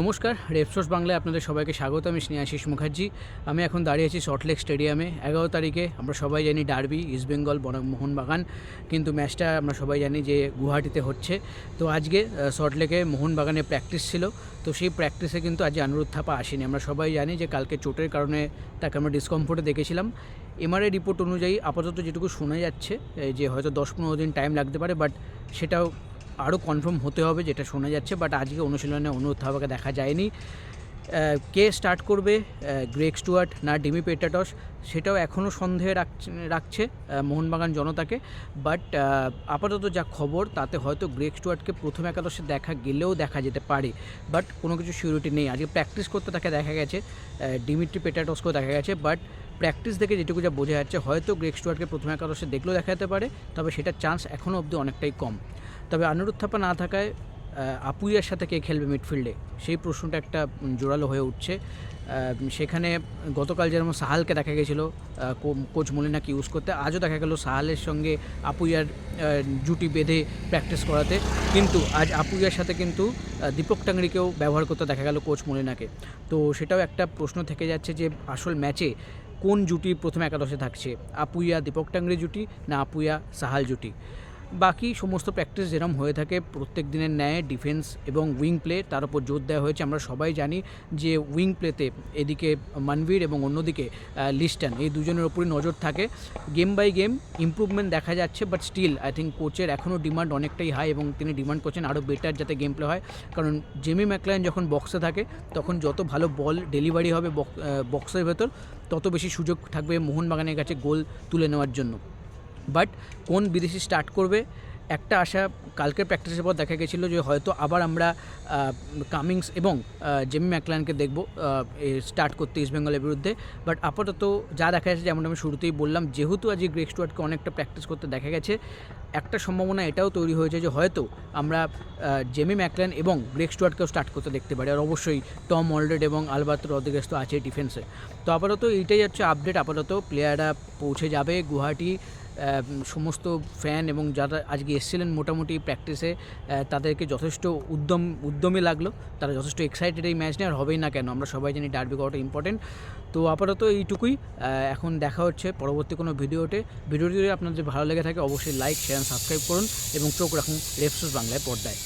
নমস্কার রেপসোর্স বাংলায় আপনাদের সবাইকে স্বাগত, আমি স্নেহাশিস মুখার্জি। আমি এখন দাঁড়িয়ে আছি সল্টলেক স্টেডিয়ামে এগারো তারিখে আমরা সবাই জানি ডার্বি ইস্টবেঙ্গল বনাম মোহনবাগান কিন্তু ম্যাচটা আমরা সবাই জানি যে গুয়াহাটিতে হচ্ছে। তো আজকে সল্টলেকে মোহনবাগানে প্র্যাকটিস ছিল। তো সেই প্র্যাকটিসে কিন্তু আজ আনুরুদ্ধ থাপা আসেনি। আমরা সবাই জানি যে কালকে চোটের কারণে তাকে আমরা ডিসকমফোর্টে দেখেছিলাম। এমআরআই রিপোর্ট অনুযায়ী আপাতত যেটুকু শোনা যাচ্ছে যে হয়তো দশ পনেরো দিন টাইম লাগতে পারে বাট সেটাও আরও কনফার্ম হতে হবে যেটা শোনা যাচ্ছে বাট আজকে অনুশীলনে অনুরোধ থাপাকে দেখা যায়নি। কে স্টার্ট করবে? গ্রেক স্টুয়ার্ট না ডিমি পেটাটস? সেটাও এখনও সন্দেহে রাখছে রাখছে মোহনবাগান জনতাকে। বাট আপাতত যা খবর, তাতে হয়তো গ্রেক স্টুয়ার্টকে প্রথম একাদশে দেখা গেলেও দেখা যেতে পারে। বাট কোনো কিছু সিউরিটি নেই। আজকে প্র্যাকটিস করতে তাকে দেখা গেছে ডিমিট্রি পেটাটসকেও দেখা গেছে বাট প্র্যাকটিস দেখে যেটুকু যা বোঝা যাচ্ছে, হয়তো গ্রেক স্টুয়ার্টকে প্রথম একাদশে দেখলেও দেখা যেতে পারে, তবে সেটার চান্স এখনও অবধি অনেকটাই কম। তবে আনুরুদ্ধ থাপা না থাকায় আপুইয়ার সাথে কে খেলবে মিডফিল্ডে? সেই প্রশ্নটা একটা জোরালো হয়ে উঠছে। সেখানে গতকাল যেরকম সাহালকে দেখা গেছিল কোচ মলিনাকে ইউজ করতে, আজও দেখা গেল সাহালের সঙ্গে আপুইয়ার জুটি বেঁধে প্র্যাকটিস করাতে। কিন্তু আজ আপুইয়ার সাথে কিন্তু দীপক টাংরিকেও ব্যবহার করতে দেখা গেল কোচ মলিনাকে। তো সেটাও একটা প্রশ্ন থেকে যাচ্ছে যে, আসল ম্যাচে কোন জুটি প্রথম একাদশে থাকছে? আপুইয়া দীপক টাংরি জুটি না আপুইয়া সাহাল জুটি? বাকি সমস্ত প্র্যাকটিস যেরকম হয়ে থাকে প্রত্যেক দিনের ন্যায়, ডিফেন্স এবং উইং প্লে, তার উপর জোর দেওয়া হয়েছে। আমরা সবাই জানি যে উইং প্লেতে এদিকে মানবীর এবং অন্যদিকে লিস্টন, এই দুজনের ওপরই নজর থাকে। গেম বাই গেম ইমপ্রুভমেন্ট দেখা যাচ্ছে বাট স্টিল আই থিঙ্ক কোচের এখনও ডিমান্ড অনেকটাই হাই এবং তিনি ডিমান্ড করছেন আরও বেটার যাতে গেম প্লে হয়। কারণ জেমি ম্যাকলাইন যখন বক্সে থাকে, তখন যত ভালো বল ডেলিভারি হবে বক্সের ভেতর, তত বেশি সুযোগ থাকবে মোহনবাগানের কাছে গোল তুলে নেওয়ার জন্য। বাট কোন বিদেশি স্টার্ট করবে? একটা আশা কালকের প্র্যাকটিসের পর দেখা গেছিল যে হয়তো আবার আমরা কামিংস এবং জেমি ম্যাকলানকে দেখব স্টার্ট করতে ইস্টবেঙ্গলের বিরুদ্ধে। বাট আপাতত যা দেখা যাচ্ছে যেমন আমি শুরুতেই বললাম, যেহেতু আজ গ্রেক স্টুয়ার্টকে অনেকটা প্র্যাকটিস করতে দেখা গেছে, একটা সম্ভাবনা এটাও তৈরি হয়েছে যে হয়তো আমরা জেমি ম্যাকলান এবং গ্রেক স্টুয়ার্টকেও স্টার্ট করতে দেখতে পারি। আর অবশ্যই টম অলরেড এবং আলবাত রদ্রিগেস তো আছে ডিফেন্সে তো আপাতত এইটাই হচ্ছে আপডেট আপাতত প্লেয়াররা পৌঁছে যাবে গুয়াহাটি সমস্ত ফ্যান এবং যারা আজকে এসেছিলেন মোটামুটি প্র্যাকটিসে তাদেরকে যথেষ্ট উদ্যম, উদ্যমে লাগল। তারা যথেষ্ট এক্সাইটেড এই ম্যাচ নিয়ে আর হবেই না কেন, আমরা সবাই জানি ডার্বি করাটা ইম্পর্টেন্ট তো আপাতত এইটুকুই এখন দেখা হচ্ছে পরবর্তী কোনো ভিডিওতে। ভিডিওটি যদি আপনাদের ভালো লেগে থাকে, অবশ্যই লাইক শেয়ার সাবস্ক্রাইব করুন এবং চোখ রাখুন রেফসোস বাংলায় পর্দায়।